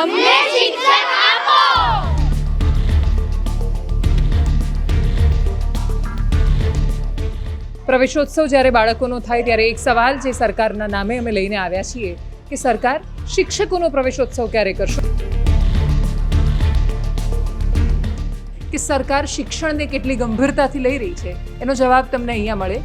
અમને શિક્ષણ આપો. પ્રવેશોત્સવ જ્યારે બાળકોનો થાય ત્યારે એક સવાલ જે સરકારના નામે અમે લઈને આવ્યા છીએ કે સરકાર શિક્ષકોનો પ્રવેશોત્સવ ક્યારે કરશે? કે સરકાર શિક્ષણને કેટલી ગંભીરતાથી લઈ રહી છે? એનો જવાબ તમને અહીંયા મળે.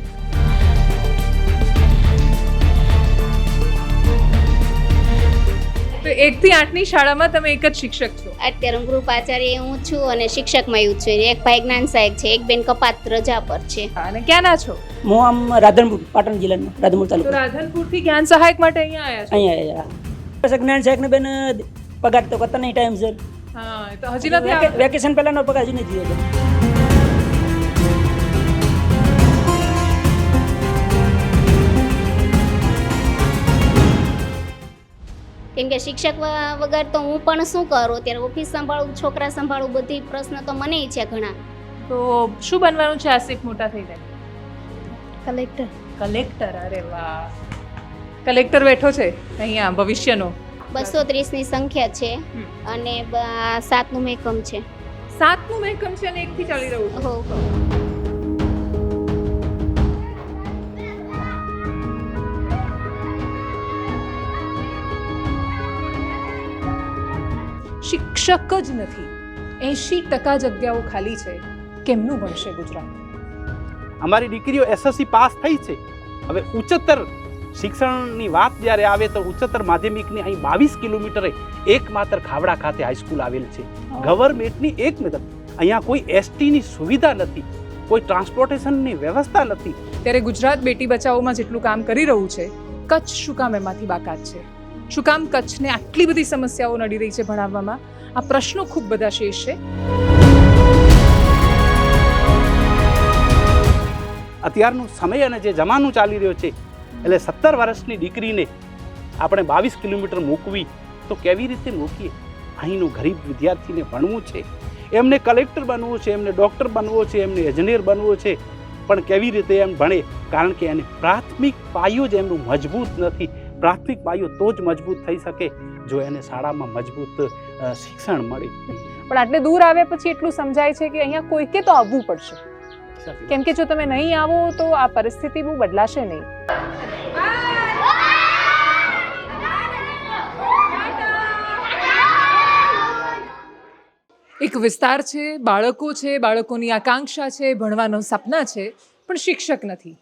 તો એકથી આઠની શાળામાં તમે એક જ શિક્ષક છો? અત્યારે હું ગ્રુપ આચાર્ય હું છું અને શિક્ષકમાં એવું છું એક ભાઈ જ્ઞાન સહાયક છે એક બેન કપાત રજા પર છે અને ક્યાંના છો? હું આમ રાધનપુર પાટણ જિલ્લાનો રાધનપુર તાલુકો. રાધનપુરથી જ્ઞાન સહાયક માટે અહીંયા આવ્યા છો? અહીંયા આવ્યા જ્ઞાન સાહેબને બેન પગાર તો કરતા નહીં ટાઈમ સર. હા તો હજી નથી વેકેશન પહેલાનો પગાર હજી નથી થયો કેમ કે શિક્ષક વગર તો હું પણ શું કરું? ત્યારે ઓફિસ સંભાળું છોકરા સંભાળું બધી પ્રશ્ન તો મને છે ઘણા. તો શું બનવાનું છે આસિફ મોટા થઈ જાય? કલેક્ટર. કલેક્ટર? અરે વાહ. કલેક્ટર બેઠો છે અહીંયા ભવિષ્યનો. બસો ત્રીસની સંખ્યા છે અને સાતનું મેકમ છે. સાતનું મહેકમ છે અને એકથી ચાલી રહ્યું છે. હો. જ નથી. એંશી ટકા જગ્યાઓ ખાલી છે. કેમનું ભણશે ગુજરાત? અમારી દીકરીઓ એસએસસી પાસ થઈ છે. હવે ઉચ્ચતર શિક્ષણની વાત જ્યારે આવે તો ઉચ્ચતર માધ્યમિકની અહીં બાવીસ કિલોમીટરે એકમાત્ર ખાવડા ખાતે હાઈસ્કૂલ આવેલ છે. ગવર્મેન્ટની એક મદદ. અહીંયા કોઈ એસટીની સુવિધા નથી. કોઈ ટ્રાન્સપોર્ટેશનની વ્યવસ્થા નથી. ત્યારે ગુજરાત બેટી બચાવોમાં જેટલું કામ કરી રહ્યું છે કચ્છ શું કામ એમાંથી બાકાત છે? શું કામ કચ્છને આટલી બધી સમસ્યાઓ નડી રહી છે ભણાવવામાં? આ પ્રશ્નો ખૂબ બધા શેષ છે. અત્યારનો સમય અને જે જમાનો ચાલી રહ્યો છે, એટલે સત્તર વર્ષની દીકરીને આપણે બાવીસ કિલોમીટર મૂકવી, તો કેવી રીતે મૂકીએ? અહીંનું ગરીબ વિદ્યાર્થીને ભણવું છે, એમને કલેક્ટર બનવું છે, એમને ડૉક્ટર બનવો છે, એમને એન્જિનિયર બનવો છે, પણ કેવી રીતે એમ ભણે? કારણ કે એને પ્રાથમિક પાયો જ એમનું મજબૂત નથી. પ્રાથમિક પાયો તો જ મજબૂત થઈ શકે. જો એને શાળામાં મજબૂત શિક્ષણ મળે. પણ આટલે દૂર આવ્યા પછી એટલું સમજાય છે કે અહીંયા કોઈકે તો આવવું પડશે. કેમ કે જો તમે નહીં આવો તો આ પરિસ્થિતિ બહુ બદલાશે નહીં. એક વિસ્તાર છે બાળકો છે બાળકોની આકાંક્ષા છે ભણવાનો સપના છે પણ શિક્ષક નથી.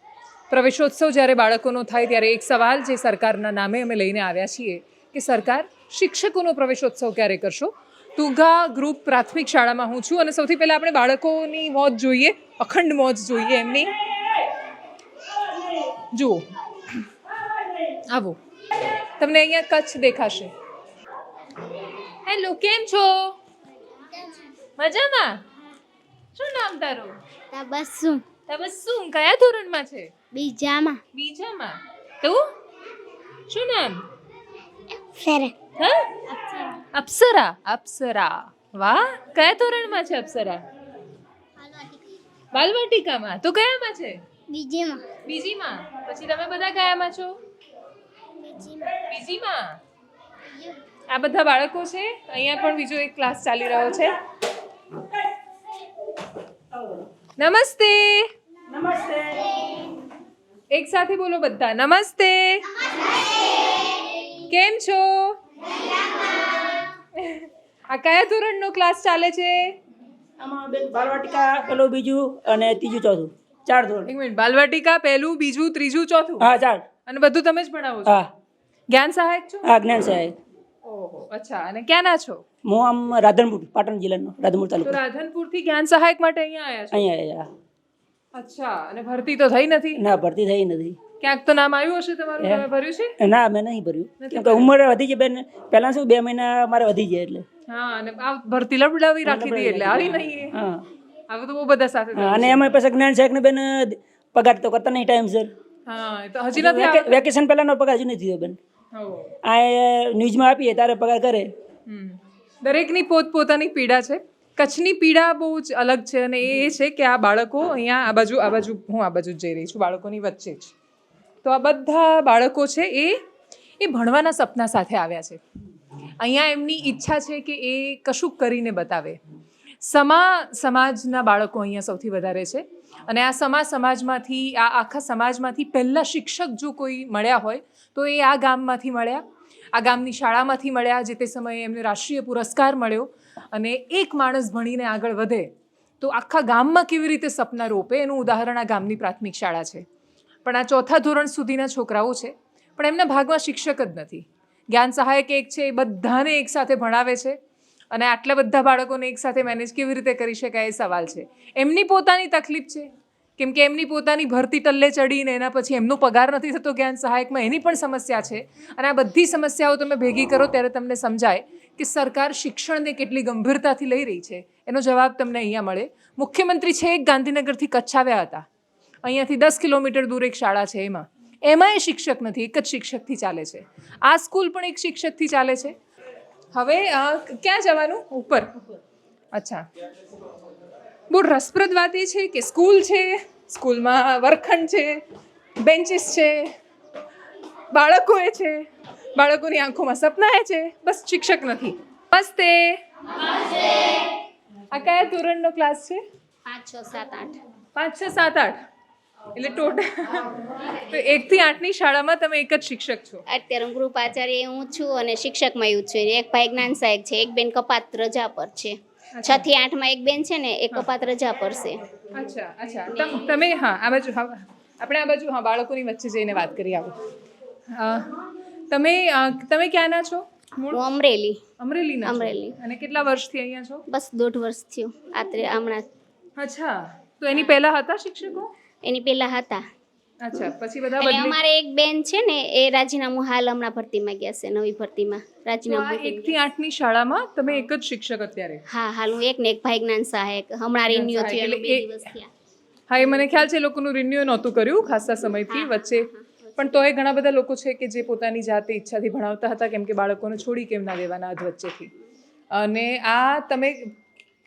પ્રવેશોત્સવ જ્યારે બાળકોનો થાય ત્યારે એક સવાલ જે સરકારના નામે અમે લઈને આવ્યા છીએ કે સરકાર શિક્ષકોનો પ્રવેશોત્સવ ક્યારે કરશો? તુગા ગ્રુપ પ્રાથમિક શાળામાં હું છું અને સૌથી પહેલાં આપણે બાળકોની મોજ જોઈએ અખંડ મોજ જોઈએ એમની. જુઓ. આવો. તમને અહીંયા કચ્છ દેખાશે. હેલો કેમ છો? મજામાં? શું નામ તારું? તબસ્સુમ. તબસ્સુમ કયા ધોરણમાં છે? બીજામાં. બીજામાં. તું શું નામ? ફેરે. હા? અપ્સરા. અપ્સરા. વાહ કયા ધોરણમાં છે અપ્સરા? બાલવાટિકામાં. તો કયામાં છે? બીજીમાં. બીજીમાં. પછી તમે બધા કયામાં છો? બીજીમાં. આ બધા બાળકો છે? અહીંયા પણ બીજો એક ક્લાસ ચાલી રહ્યો છે. નમસ્તે. નમસ્તે. એક સાથે બોલો બધા. નમસ્તે. કેમ છો? આ કયા ધોરણનો ક્લાસ ચાલે છે? આમાં બેન બાલવાટિકા પેલું બીજું અને ત્રીજું ચોથું. ચાર ધોરણ. એક મિનિટ બાલવાટિકા પહેલું બીજું ત્રીજું ચોથું? હા ચાર. અને બધું તમે જ ભણાવો છો? હા. જ્ઞાન સહાયક છો? હા જ્ઞાન સહાયક. ઓહો અચ્છા. અને ક્યાંના છો? હું આમ રાધનપુર પાટણ જિલ્લાનો રાધનપુર તાલુકો. રાધનપુર રાધનપુરથી જ્ઞાન સહાયક માટે અહીંયા આવ્યા છો? અહીંયા આવ્યા અચ્છા. અને ભરતી તો થઈ નથી? ના ભરતી થઈ નથી. ક્યાંક તો નામ આવ્યું હશે તમારું? તમે ભર્યું છે? ના મેં નહીં ભર્યું. કેમ કે ઉંમર વધી છે બેન. પહેલાં શું બે મહિના મારે વધી જાય એટલે. હા અને આ ભરતી લબડાવી રાખી હતી એટલે આવી નહીં હા. હવે તો બહુ બધા સાથે અને એમાં પછી જ્ઞાન સાહેબને બેન પગાર તો કરતા નહીં ટાઈમ સર હા તો હજી નથી. વેકેશન પહેલાનો પગાર હજી નથી થયો બેન. આ ન્યૂઝમાં આપીએ ત્યારે પગાર કરે. દરેકની પોત પોતપોતાની પીડા છે. કચ્છની પીડા બહુ જ અલગ છે અને એ છે કે આ બાળકો અહીંયા આ બાજુ આ બાજુ હું આ બાજુ જઈ રહી છું બાળકોની વચ્ચે જ. તો આ બધા બાળકો છે એ એ ભણવાના સપના સાથે આવ્યા છે. અહીંયા એમની ઈચ્છા છે કે એ કશુંક કરીને બતાવે. સમા સમાજના બાળકો અહીંયા સૌથી વધારે છે. અને આ સમા સમાજમાંથી, આ આખા સમાજમાંથી પહેલાં શિક્ષક જો કોઈ મળ્યા હોય, તો એ આ ગામમાંથી મળ્યા. આ ગામની શાળામાંથી મળ્યા, જે તે સમયે એમને રાષ્ટ્રીય પુરસ્કાર મળ્યો. અને એક માણસ ભણીને આગળ વધે, તો આખા ગામમાં કેવી રીતે સપના રોપે, એનું ઉદાહરણ આ ગામની પ્રાથમિક શાળા છે. પણ આ ચોથા ધોરણ સુધીના છોકરાઓ છે, પણ એમના ભાગમાં શિક્ષક જ નથી. જ્ઞાન સહાયક એક છે, એ બધાને એકસાથે ભણાવે છે અને આટલા બધા બાળકોને એકસાથે મેનેજ કેવી રીતે કરી શકાય એ સવાલ છે. એમની પોતાની તકલીફ છે, કેમ કે એમની પોતાની ભરતી ટલ્લે ચડીને એના પછી એમનો પગાર નથી થતો જ્ઞાન સહાયકમાં, એની પણ સમસ્યા છે અને આ બધી સમસ્યાઓ તમે ભેગી કરો ત્યારે તમને સમજાય કે સરકાર શિક્ષણને કેટલી ગંભીરતાથી લઈ રહી છે. એનો જવાબ તમને અહીંયા મળે. મુખ્યમંત્રી છે એક ગાંધીનગરથી કચ્છ આવ્યા હતા. અહીંયાથી દસ કિલોમીટર દૂર એક શાળા છે એમાં. એમાંય શિક્ષક નથી એક જ શિક્ષકથી ચાલે છે. આ સ્કૂલ પણ એક શિક્ષકથી ચાલે છે. હવે ક્યાં જવાનું? ઉપર. અચ્છા. બહુ રસપ્રદ વાત એ છે કે સ્કૂલ છે સ્કૂલમાં વર્ગખંડ છે બેન્ચીસ છે બાળકોએ છે બાળકોની આંખોમાં સપના એ છે બસ શિક્ષક નથી. નમસ્તે. આ કયા ધોરણનો ક્લાસ છે? પાંચ છ સાત આઠ. પાંચ છ સાત આઠ. એટલે ટોટલ તો એકથી આઠની શાળામાં તમે એક જ શિક્ષક છો? અત્યારે હું ગૃહ આચાર્ય હું છું અને શિક્ષક મયું છું. એક ભાઈ જ્ઞાન સહાયક છે એક બેન કપાત રજા પર છે. છ થી આઠમાં એક બેન છે ને એક કપાત રજા પર છે. અચ્છા અચ્છા. તમે હા આ બાજુ આપણે આ બાજુ હા બાળકોની વચ્ચે જઈને વાત કરી આવો. તમે તમે ક્યાંના છો? હું અમરેલી. અમરેલીના અમરેલી. અને કેટલા વર્ષથી અહીંયા છો? બસ દોઢ વર્ષ થયું. આત્રે હમણાં અચ્છા. તો એની પહેલા હતા શિક્ષકો? એની પહેલા હતા. અચ્છા પછી બધા અને બદલી અમારે એક બેન છે ને એ રાજીનામું હાલ હમણાં ભરતીમાં ગયા છે નવી ભરતીમાં. આ એક થી આઠની શાળામાં તમે એક જ શિક્ષક અત્યારે? હા હાલ હું એક ને એક ભાઈ જ્ઞાન સહાયક. હમણાં રિન્યુ સહાયક થયું એનું બે એ- દિવસ થયા. હા એ મને ખ્યાલ છે એ લોકોનું રિન્યુ નહોતું કર્યું ખાસા સમયથી વચ્ચે. પણ તોય ઘણા બધા લોકો છે કે જે પોતાની જાતે ઈચ્છાથી ભણાવતા હતા કેમ કે બાળકોને છોડી કેમ ના દેવાના અધ વચ્ચેથી. અને આ તમે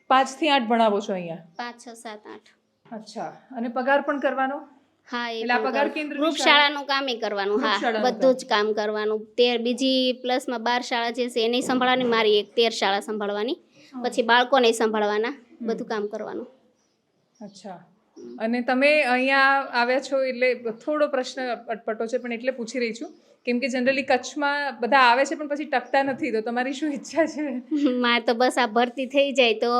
પાંચથી આઠ ભણાવો છો અહીંયા? પાંચ છ સાત આઠ. અચ્છા. અને પગાર પણ કરવાનો? હા એટલે આ પગાર કેન્દ્ર ગ્રુપ શાળાનું કામ કરવાનું હા. બધું જ કામ કરવાનું. તેર બીજી પ્લસમાં બાર શાળા જે છે એને સંભાળવાની મારી એક તેર શાળા સંભાળવાની. પછી બાળકોને સંભાળવાના બધું કામ કરવાનું. અચ્છા. અને તમે અહીંયા આવ્યા છો એટલે થોડો પ્રશ્ન અટપટો છે પણ એટલે પૂછી રહી છું. કેમ કે જનરલી કચ્છમાં બધા આવે છે પણ પછી ટકતા નથી. તો તમારી શું ઈચ્છા છે? મારે તો બસ આ ભરતી થઈ જાય. તો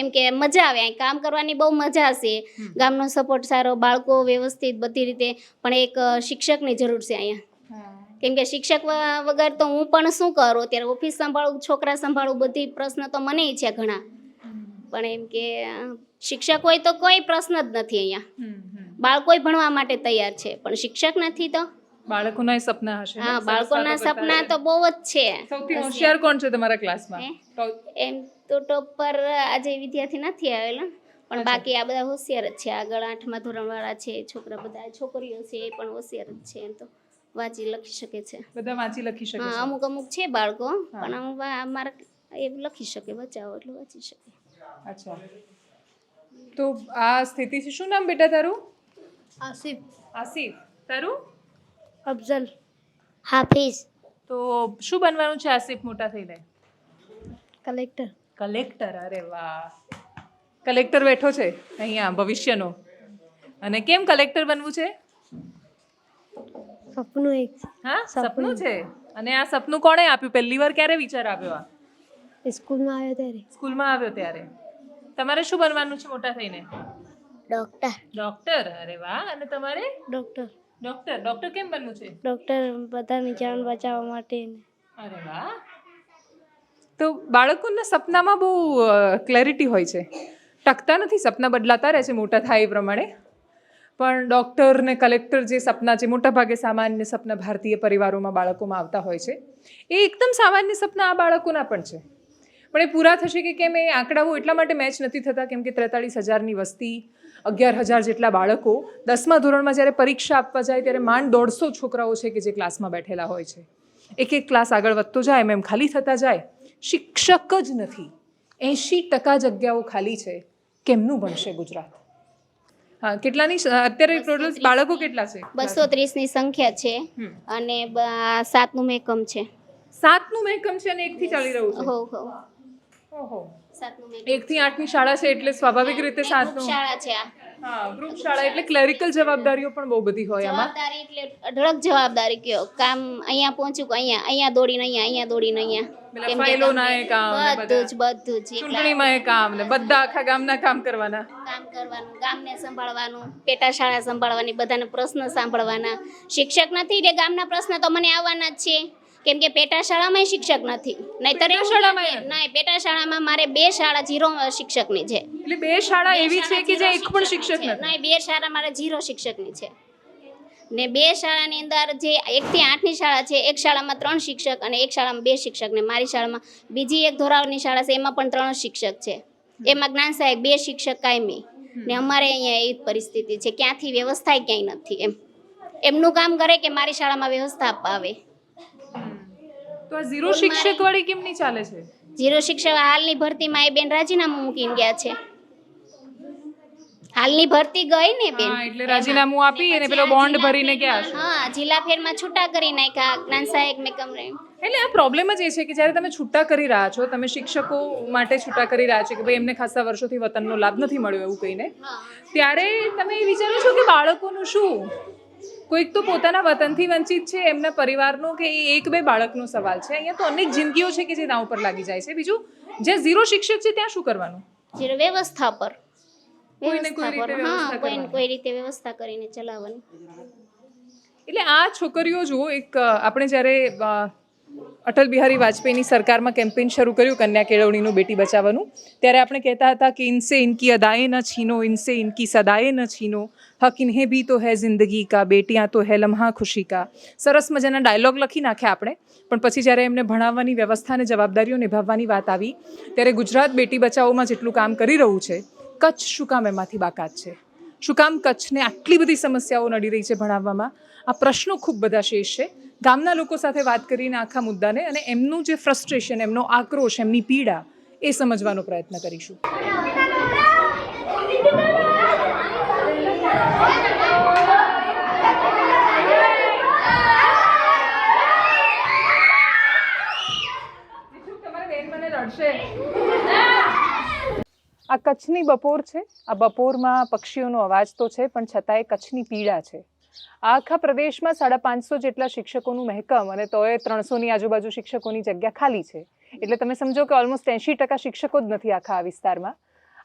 એમ કે મજા આવે. અહીં કામ કરવાની બહુ મજા છે ગામનો સપોર્ટ સારો બાળકો વ્યવસ્થિત બધી રીતે. પણ એક શિક્ષકની જરૂર છે અહીંયા. કેમ કે શિક્ષક વગર તો હું પણ શું કરું? અત્યારે ઓફિસ સંભાળું છોકરા સંભાળું બધી પ્રશ્ન તો મને છે ઘણા. પણ એમ કે શિક્ષક હોય તો કોઈ પ્રશ્ન જ નથી અહીંયા. બાળકોય ભણવા માટે તૈયાર છે. પણ શિક્ષક નથી તો બાળકોના સપના હશે હા બાળકોના સપના તો બહુ જ છે. સૌથી હોશિયાર કોણ છે તમારા ક્લાસમાં? એમ તો ટોપ પર આજે વિદ્યાર્થી નથી આવેલા પણ બાકી આ બધા હોશિયાર જ છે. આગળ આઠમા ધોરણવાળા છે છોકરા બધા છોકરીઓ છે એ પણ હોશિયાર જ છે. એમ તો વાંચી લખી શકે છે. બધા વાંચી લખી શકે હા છે. અમુક અમુક છે બાળકો પણ અમુક મારા એ લખી શકે બચાવો એટલે વાંચી શકે. અચ્છા. તો આ સ્થિતિ છે. શું નામ બેટા તારું? આસિફ. આસિફ. તારું? અફઝલ. હાફિઝ. તો શું બનવાનું છે આસિફ મોટા થઈને? કલેક્ટર. કલેક્ટર અરે વાહ. કલેક્ટર બેઠો છે અહીંયા ભવિષ્યનો. અને કેમ કલેક્ટર બનવું છે? સપનું એક. હા સપનું છે? અને આ સપનું કોણે આપ્યું? પહેલી વાર ક્યારે વિચાર આવ્યો આ? સ્કૂલમાં આવ્યો ત્યારે. સ્કૂલમાં આવ્યો ત્યારે. તમારે શું બનવાનું છે મોટા થઈને? ડૉક્ટર. ડોક્ટર અરે વાહ. અને તમારે? ડૉક્ટર. ડોક્ટર ડોક્ટર કેમ બનવું છે? ડૉક્ટર બધાની જાન બચાવવા માટે અરે વાહ. તો બાળકોના સપનામાં બહુ ક્લેરિટી હોય છે. ટકતા નથી સપના બદલાતા રહે છે મોટા થાય એ પ્રમાણે. પણ ડૉક્ટર ને કલેક્ટર જે સપના છે મોટાભાગે સામાન્ય સપના ભારતીય પરિવારોમાં બાળકોમાં આવતા હોય છે. એ એકદમ સામાન્ય સપના આ બાળકોના પણ છે. પણ એ પૂરા થશે કે કેમ? એ આંકડાઓ એટલા માટે મેચ નથી થતા કેમ કે ત્રેતાળીસ હજારની વસ્તી અગિયાર હજાર જેટલા બાળકો દસમા ધોરણમાં જ્યારે પરીક્ષા આપવા જાય ત્યારે માંડ દોઢસો છોકરાઓ છે કે જે ક્લાસમાં બેઠેલા હોય છે. એક એક ક્લાસ આગળ વધતો જાય એમ એમ ખાલી થતા જાય. શિક્ષક જ નથી. એંશી ટકા જગ્યાઓ ખાલી છે. કેમનું ભણશે ગુજરાત? હા કેટલાની અત્યારે ટોટલ બાળકો કેટલા છે? બસો ત્રીસની સંખ્યા છે અને સાતનું મેકમ છે. સાતનું મહેકમ છે અને એકથી ચાલી રહ્યું છે? હો હો. ઓહો. સાતમું થી આઠની શાળા છે એટલે સ્વાભાવિક રીતે સાતનું શાળા છે આ. હા ગ્રુપ શાળા એટલે ક્લેરિકલ જવાબદારીઓ પણ બહુ બધી હોય આમાં. જવાબદારી એટલે અઢળક જવાબદારી કયો. કામ અહીંયા પહોંચ્યું અહીંયા અહીંયા દોડીને અહીંયા અહીંયા દોડીને અહીંયા. એ કામ બધું જ બધું જ. ચૂંટણીમાં એ કામ ને બધા આખા ગામના કામ કરવાના. કામ કરવાનું ગામને સંભાળવાનું પેટા શાળા સંભાળવાની બધાના પ્રશ્ન સાંભળવાના. શિક્ષક નથી એટલે ગામના પ્રશ્ન તો મને આવવાના જ છે. કેમ કે પેટા શાળામાં શિક્ષક નથી. નહીતર શાળામાં નહીં પેટા શાળામાં મારે બે શાળા જીરો શિક્ષકની છે. એટલે બે શાળા એવી છે કે જે એક પણ શિક્ષક નથી. નહીં બે શાળા મારે જીરો શિક્ષકની છે. ને બે શાળાની અંદર જે એકથી આઠની શાળા છે એક શાળામાં ત્રણ શિક્ષક અને એક શાળામાં બે શિક્ષક ને મારી શાળામાં બીજી એક ધોરાવની શાળા છે એમાં પણ ત્રણ શિક્ષક છે. એમાં જ્ઞાન સાહેબ બે શિક્ષક કાયમી. ને અમારે અહીંયા એવી પરિસ્થિતિ છે ક્યાંથી વ્યવસ્થા ક્યાંય નથી એમ. એમનું કામ કરે કે મારી શાળામાં વ્યવસ્થા અપાવે. તો આ ઝીરો શિક્ષક વાળી કેમ નહીં ચાલે છે? ઝીરો શિક્ષક હાલની ભરતીમાં એ બેન રાજીનામું મૂકીને ગયા છે. હાલની ભરતી ગઈ ને બેન. એટલે રાજીનામું આપી અને પેલો બોન્ડ ભરીને ગયા છે હા જિલ્લા ફેરમાં છૂટા કરી નાખ્યા જ્ઞાન સહાયક મેં કમરે એટલે આ પ્રોબ્લેમ જ એ છે કે જ્યારે તમે છૂટા કરી રહ્યા છો તમે શિક્ષકો માટે છૂટા કરી રહ્યા છો કે ભાઈ એમને ખાસા વર્ષોથી વતનનો લાભ નથી મળ્યો એવું કહીને ત્યારે તમે વિચારો છો કે બાળકોનું શું? કોઈક તો પોતાના વતનથી વંચિત છે એમના પરિવારનો કે એ એક બે બાળકનો સવાલ છે. અહીંયા તો અનેક જિંદગીઓ છે કે જે ના ઉપર લાગી જાય છે. બીજું જે ઝીરો શિક્ષક છે ત્યાં શું કરવાનું? વ્યવસ્થા પર. કોઈને કોઈ રીતે હા કોઈને કોઈ રીતે વ્યવસ્થા કરીને ચલાવવાની. એટલે આ છોકરીઓ જુઓ એક આપણે જ્યારે અટલ બિહારી વાજપેયીની સરકારમાં કેમ્પેન શરૂ કર્યું કન્યા કેળવણીનું બેટી બચાવવાનું. ત્યારે આપણે કહેતા હતા કે ઇનસે ઇનકી અદાએ ન છીનો, ઇનસે ઇનકી સદાએ ન છીનો. હક ઇન્હે ભી તો હૈ જિંદગી કા, બેટિયા તો હે લમ્હા ખુશી કા. સરસ મજાના ડાયલોગ લખી નાખ્યા આપણે. પણ પછી જ્યારે એમને ભણાવવાની વ્યવસ્થા અને જવાબદારીઓ નિભાવવાની વાત આવી, ત્યારે ગુજરાત બેટી બચાવોમાં જેટલું કામ કરી રહ્યું છે, કચ્છ શું કામ એમાંથી બાકાત છે? શું કામ કચ્છને આટલી બધી સમસ્યાઓ નડી રહી છે ભણાવવામાં? આ પ્રશ્નો ખૂબ બધા શેષ છે. ગામના લોકો સાથે વાત કરીને આખા મુદ્દાને અને એમનું જે ફ્રસ્ટ્રેશન એમનો આક્રોશ, એમની પીડા, એ સમજવાનો પ્રયત્ન કરીશું. આ કચ્છની બપોર છે. આ બપોરમાં પક્ષીઓનો અવાજ તો છે, પણ છતાંય કચ્છની પીડા છે. આખા પ્રદેશમાં સાડા પાંચસો જેટલા શિક્ષકોનું મહેકમ અને તોય ત્રણસોની આજુબાજુ શિક્ષકોની જગ્યા ખાલી છે. એટલે તમે સમજો કે ઓલમોસ્ટ એંશી ટકા શિક્ષકો જ નથી આખા આ વિસ્તારમાં.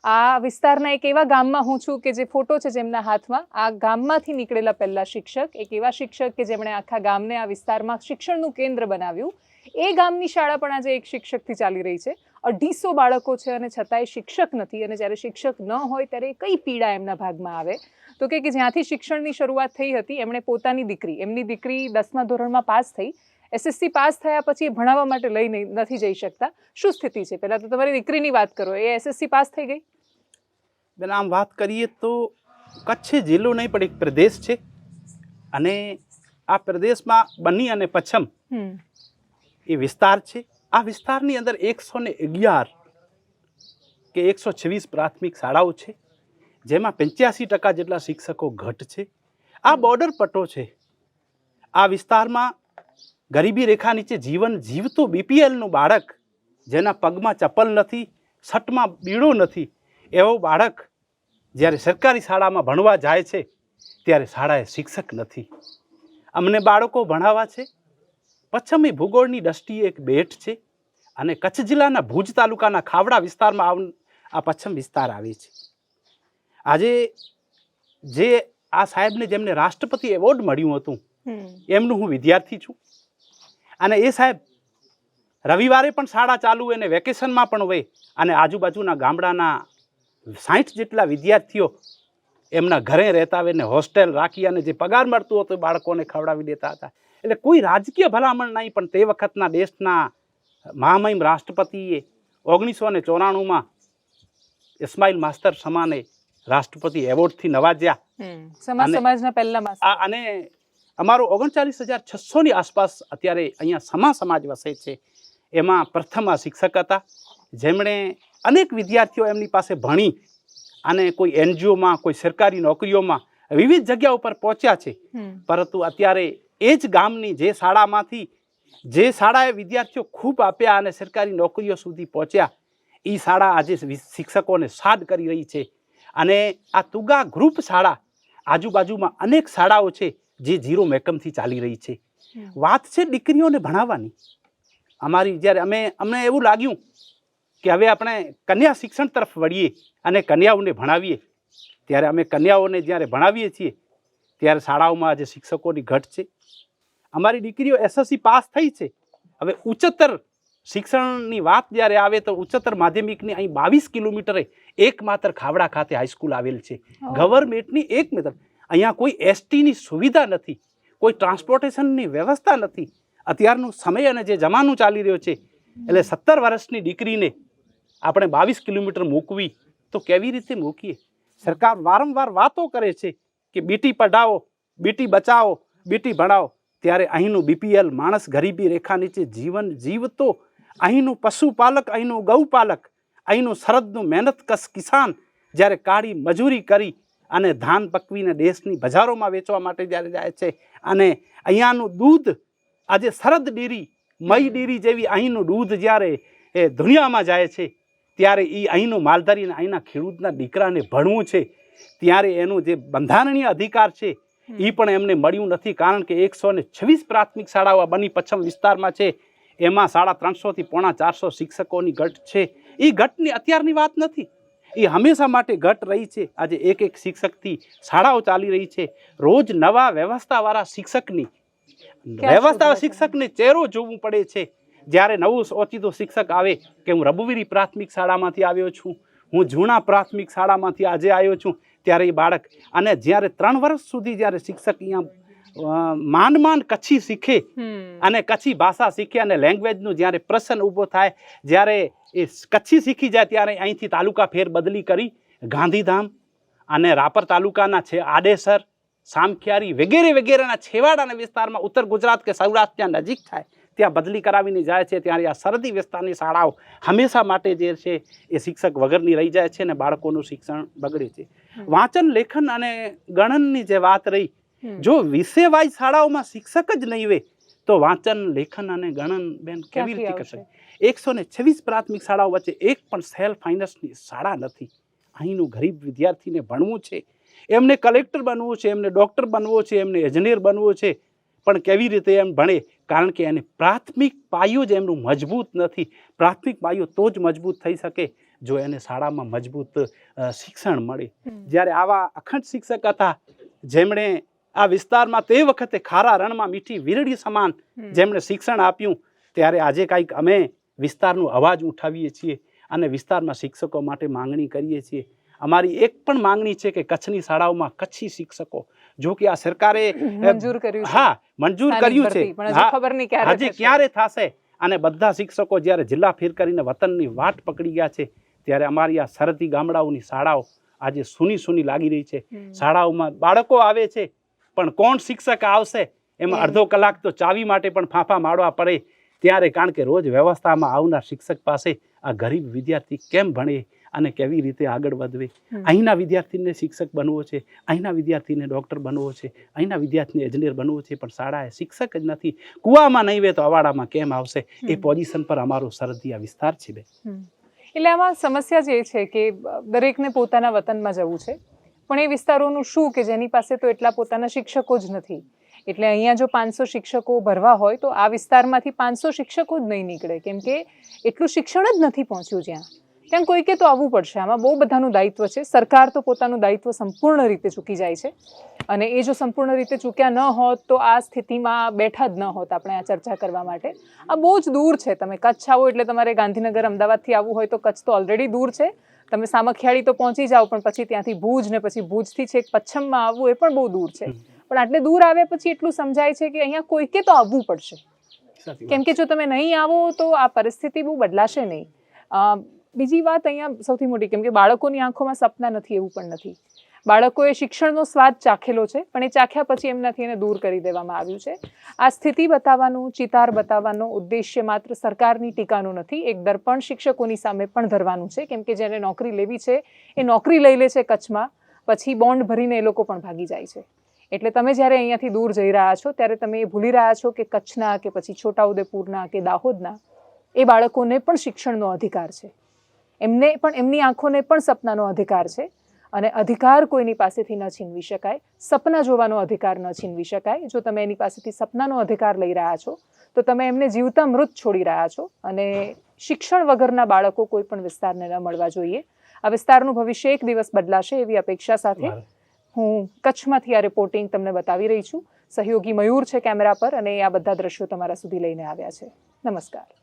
આ વિસ્તારના એક એવા ગામમાં હું છું કે જે ફોટો છે જેમના હાથમાં, આ ગામમાંથી નીકળેલા પહેલા શિક્ષક, એક એવા શિક્ષક કે જેમણે આખા ગામને આ વિસ્તારમાં શિક્ષણનું કેન્દ્ર બનાવ્યું. એ ગામની શાળા પણ આજે એક શિક્ષકથી ચાલી રહી છે. અઢીસો બાળકો છે અને છતાંય શિક્ષક નથી. અને જ્યારે શિક્ષક ન હોય ત્યારે કઈ પીડા એમના ભાગમાં આવે? તો કે કે જ્યાંથી શિક્ષણની શરૂઆત થઈ હતી એમણે પોતાની દીકરી એમની દીકરી દસમા ધોરણમાં પાસ થઈ. એસએસસી પાસ થયા પછી ભણાવવા માટે લઈ નથી જઈ શકતા. શું સ્થિતિ છે? પહેલાં તો તમારી દીકરીની વાત કરો. એ એસએસસી પાસ થઈ ગઈ? બેન આમ વાત કરીએ તો કચ્છ જિલ્લો નહીં પણ એક પ્રદેશ છે. અને આ પ્રદેશમાં બની અને પચ્છમ એ વિસ્તાર છે. આ વિસ્તારની અંદર એકસો ને અગિયાર કે એકસો છવ્વીસ પ્રાથમિક શાળાઓ છે, જેમાં પંચ્યાસી ટકા જેટલા શિક્ષકો ઘટ છે. આ બોર્ડર પટ્ટો છે. આ વિસ્તારમાં ગરીબી રેખા નીચે જીવન જીવતું બીપીએલનું બાળક, જેના પગમાં ચપ્પલ નથી છઠમાં બીડો નથી, એવો બાળક જ્યારે સરકારી શાળામાં ભણવા જાય છે, ત્યારે શાળાએ શિક્ષક નથી. અમને બાળકો ભણાવવા છે પશ્ચિમી ભૂગોળની દ્રષ્ટિએ એક બેટ છે અને કચ્છ જિલ્લાના ભુજ તાલુકાના ખાવડા વિસ્તારમાં આવ આ પશ્ચિમ વિસ્તાર આવે છે. આજે જે આ સાહેબને જેમને રાષ્ટ્રપતિ એવોર્ડ મળ્યું હતું એમનું હું વિદ્યાર્થી છું. અને એ સાહેબ રવિવારે પણ શાળા ચાલુ હોય અને વેકેશનમાં પણ હોય અને આજુબાજુના ગામડાના સાઠ જેટલા વિદ્યાર્થીઓ એમના ઘરે રહેતા હોય ને હોસ્ટેલ રાખી અને જે પગાર મળતું હતું એ બાળકોને ખવડાવી દેતા હતા. એટલે કોઈ રાજકીય ભલામણ નહીં પણ તે વખતના દેશના મહામહિમ રાષ્ટ્રપતિએ ઓગણીસો ને ચોરાણુંમાં ઇસ્માઇલ માસ્તર સમાને રાષ્ટ્રપતિ એવોર્ડથી નવાજ્યા. અને- સમાજના પહેલા અને અમારો ઓગણચાલીસ હજાર છસોની આસપાસ અત્યારે અહીંયા સમા સમાજ વસે છે. એમાં પ્રથમ આ શિક્ષક હતા. જેમણે અનેક વિદ્યાર્થીઓ એમની પાસે ભણી અને કોઈ એનજીઓમાં કોઈ સરકારી નોકરીઓમાં વિવિધ જગ્યા ઉપર પહોંચ્યા છે. પરંતુ અત્યારે એ જ ગામની જે શાળામાંથી જે શાળાએ વિદ્યાર્થીઓ ખૂબ આપ્યા અને સરકારી નોકરીઓ સુધી પહોંચ્યા એ શાળા આજે શિક્ષકોને સાદ કરી રહી છે. અને આ તુગા ગ્રુપ શાળા આજુબાજુમાં અનેક શાળાઓ છે જે ઝીરો મેકમથી ચાલી રહી છે. વાત છે દીકરીઓને ભણાવવાની. અમારી જ્યારે અમે અમને એવું લાગ્યું કે હવે આપણે કન્યા શિક્ષણ તરફ વળીએ અને કન્યાઓને ભણાવીએ. ત્યારે અમે કન્યાઓને જ્યારે ભણાવીએ છીએ ત્યારે શાળાઓમાં આજે શિક્ષકોની ઘટ છે. અમારી દીકરીઓ એસએસસી પાસ થઈ છે. હવે ઉચ્ચતર શિક્ષણની વાત જ્યારે આવે તો ઉચ્ચતર માધ્યમિકની અહીં બાવીસ કિલોમીટરે એકમાત્ર ખાવડા ખાતે હાઈસ્કૂલ આવેલ છે. ગવર્મેન્ટની એક મિત્ર અહીંયા કોઈ એસટીની સુવિધા નથી. કોઈ ટ્રાન્સપોર્ટેશનની વ્યવસ્થા નથી. અત્યારનો સમય અને જે જમાનો ચાલી રહ્યો છે એટલે સત્તર વર્ષની દીકરીને આપણે બાવીસ કિલોમીટર મૂકવી તો કેવી રીતે મૂકીએ? સરકાર વારંવાર વાતો કરે છે. કે બેટી પઢાઓ, બેટી બચાવો, બેટી ભણાવો. ત્યારે અહીંનું બીપીએલ માણસ ગરીબી રેખા નીચે જીવન જીવતો, અહીંનું પશુપાલક, અહીંનું ગૌપાલક, અહીંનું સરહદનું મહેનતકશ કિસાન જ્યારે કાળી મજૂરી કરી અને ધાન પકવીને દેશની બજારોમાં વેચવા માટે જ્યારે જાય છે અને અહીંયાનું દૂધ, આજે સરહદ ડેરી, મઈ ડેરી જેવી અહીંનું દૂધ જ્યારે એ દુનિયામાં જાય છે, ત્યારે એ અહીંનું માલધારી અને અહીંના ખેડૂતના દીકરાને ભણવું છે. ત્યારે એનું જે બંધારણીય અધિકાર છે એ પણ એમને મળ્યું નથી કારણ કે એકસો ને છવ્વીસ પ્રાથમિક શાળાઓ બની પશ્ચિમ વિસ્તારમાં છે. એમાં સાડા ત્રણસોથી પોણા ચારસો શિક્ષકોની ઘટ છે. એ ઘટની અત્યારની વાત નથી. એ હંમેશા માટે ઘટ રહી છે. આજે એક એક શિક્ષકથી શાળાઓ ચાલી રહી છે. રોજ નવા વ્યવસ્થાવાળા શિક્ષકની વ્યવસ્થા શિક્ષકને ચહેરો જોવું પડે છે. જ્યારે નવું ઓચિતો શિક્ષક આવે કે હું રઘુવીરી પ્રાથમિક શાળામાંથી આવ્યો છું હું જૂના પ્રાથમિક શાળામાંથી આજે આવ્યો છું ત્યારે એ બાળક અને જ્યારે ત્રણ વર્ષ સુધી જ્યારે શિક્ષક અહીંયા માંડ માંડ કચ્છી શીખે અને કચ્છી ભાષા શીખે અને લેંગ્વેજનું જ્યારે પ્રશ્ન ઊભો થાય જ્યારે એ કચ્છી શીખી જાય ત્યારે અહીંથી તાલુકા ફેર બદલી કરી ગાંધીધામ અને રાપર તાલુકાના છે આડેસર સામખિયારી વગેરે વગેરેના છેવાડાના વિસ્તારમાં ઉત્તર ગુજરાત કે સૌરાષ્ટ્ર ત્યાં નજીક થાય. ત્યાં બદલી કરાવીને જાય છે ત્યારે આ સરહદી વિસ્તારની શાળાઓ હંમેશા માટે જે છે એ શિક્ષક વગરની રહી જાય છે અને બાળકોનું શિક્ષણ બગડે છે. વાંચન લેખન અને ગણનની જે વાત રહી જો વિષયવાય શાળાઓમાં શિક્ષક જ નહીં હોય તો વાંચન લેખન અને ગણન બેન કેવી રીતે કરશે? એકસો ને છવ્વીસ પ્રાથમિક શાળાઓ વચ્ચે એક પણ સેલ્ફ ફાઇનાન્સની શાળા નથી. અહીંનું ગરીબ વિદ્યાર્થીને ભણવું છે. એમને કલેક્ટર બનવું છે એમને ડૉક્ટર બનવો છે એમને એન્જિનિયર બનવો છે. પણ કેવી રીતે એમ ભણે? કારણ કે એને પ્રાથમિક પાયો જ એમનું મજબૂત નથી. પ્રાથમિક પાયો તો જ મજબૂત થઈ શકે જો એને શાળામાં મજબૂત શિક્ષણ મળે. જ્યારે આવા અખંડ શિક્ષક હતા જેમણે આ વિસ્તારમાં તે વખતે ખારા રણમાં મીઠી વીરડી સમાન જેમણે શિક્ષણ આપ્યું ત્યારે આજે કાંઈક અમે વિસ્તારનો અવાજ ઉઠાવીએ છીએ અને વિસ્તારમાં શિક્ષકો માટે માંગણી કરીએ છીએ અમારી એક પણ માંગણી છે કે કચ્છની શાળાઓમાં કચ્છી શિક્ષકો જો કે આ સરકારે મંજૂર કર્યું હા મંજૂર કર્યું છે. ખબર નહીં ક્યારે હજી. ક્યારે થશે? અને બધા શિક્ષકો જ્યારે જિલ્લા ફેર કરીને વતનની વાટ પકડી ગયા છે ત્યારે અમારી આ સરહદી ગામડાઓની શાળાઓ આજે સૂની સૂની લાગી રહી છે. શાળાઓમાં બાળકો આવે છે પણ કોણ શિક્ષક આવશે? એમાં. અડધો કલાક તો ચાવી માટે પણ ફાંફા મારવા પડે. ત્યારે કારણ કે રોજ વ્યવસ્થામાં આવનાર શિક્ષક પાસે આ ગરીબ વિદ્યાર્થી કેમ ભણે? અને કેવી રીતે આગળ વધવે. અહીંના વિદ્યાર્થીને શિક્ષક બનવો છે અહીંના વિદ્યાર્થીને ડૉક્ટર બનવો છે અહીંના વિદ્યાર્થીને એન્જિનિયર બનવો છે પણ શાળાએ શિક્ષક જ નથી. કુવામાં નહીં તો અવાડામાં કેમ આવશે? એ પોઝિશન પર અમારો સરહદી આ વિસ્તાર છે બે એટલે આમાં સમસ્યા જે છે કે દરેકને પોતાના વતનમાં જવું છે. પણ એ વિસ્તારોનું શું કે જેની પાસે તો એટલા પોતાના શિક્ષકો જ નથી? એટલે અહીંયા જો પાંચસો શિક્ષકો ભરવા હોય તો આ વિસ્તારમાંથી પાંચસો શિક્ષકો જ નહીં નીકળે. કેમ કે એટલું શિક્ષણ જ નથી પહોંચ્યું જ્યાં. ત્યાં કોઈકે તો આવવું પડશે. આમાં બહુ બધાનું દાયિત્વ છે. સરકાર તો પોતાનું દાયિત્વ સંપૂર્ણ રીતે ચૂકી જાય છે. અને એ જો સંપૂર્ણ રીતે ચૂક્યા ન હોત તો આ સ્થિતિમાં બેઠા જ ન હોત આપણે આ ચર્ચા કરવા માટે. આ બહુ જ દૂર છે. તમે કચ્છ આવો એટલે તમારે ગાંધીનગર અમદાવાદથી આવવું હોય તો કચ્છ તો ઓલરેડી દૂર છે. તમે સામખિયાળી તો પહોંચી જાઓ પણ પછી ત્યાંથી ભુજ ને પછી ભુજથી છેક પચ્છમમાં આવવું એ પણ બહુ દૂર છે. પણ આટલે દૂર આવ્યા પછી એટલું સમજાય છે કે અહીંયા કોઈકે તો આવવું પડશે. કેમ કે જો તમે નહીં આવો તો આ પરિસ્થિતિ બહુ બદલાશે નહીં. બીજી વાત અહીંયા સૌથી મોટી, કેમ કે બાળકોની આંખોમાં સપના નથી, એવું પણ નથી. બાળકોએ શિક્ષણનો સ્વાદ ચાખેલો છે, પણ એ ચાખ્યા પછી એમનાથી એને દૂર કરી દેવામાં આવ્યું છે. આ સ્થિતિ બતાવવાનું, ચિતાર બતાવવાનો ઉદ્દેશ્ય માત્ર સરકારની ટીકાનો નથી, એક દર્પણ શિક્ષકોની સામે પણ ધરવાનું છે. કેમ કે જેને નોકરી લેવી છે, એ નોકરી લઈ લે છે કચ્છમાં, પછી બોન્ડ ભરીને એ લોકો પણ ભાગી જાય છે. એટલે તમે જ્યારે અહીંયાથી દૂર જઈ રહ્યા છો, ત્યારે તમે એ ભૂલી રહ્યા છો કે કચ્છના કે પછી છોટાઉદેપુરના કે દાહોદના, એ બાળકોને પણ શિક્ષણનો અધિકાર છે. એમને પણ એમની આંખોને પણ સપનાનો અધિકાર છે. અને અધિકાર કોઈની પાસેથી ન છીનવી શકાય સપના જોવાનો અધિકાર ન છીનવી શકાય. જો તમે એની પાસેથી સપનાનો અધિકાર લઈ રહ્યા છો તો તમે એમને જીવતા મૃત છોડી રહ્યા છો. અને શિક્ષણ વગરના બાળકો કોઈ પણ વિસ્તારને ન મળવા જોઈએ. આ વિસ્તારનું ભવિષ્ય એક દિવસ બદલાશે એવી અપેક્ષા સાથે હું કચ્છમાંથી આ રિપોર્ટિંગ તમને બતાવી રહી છું. સહયોગી મયુર છે કેમેરા પર અને આ બધા દ્રશ્યો તમારા સુધી લઈને આવ્યા છે. નમસ્કાર.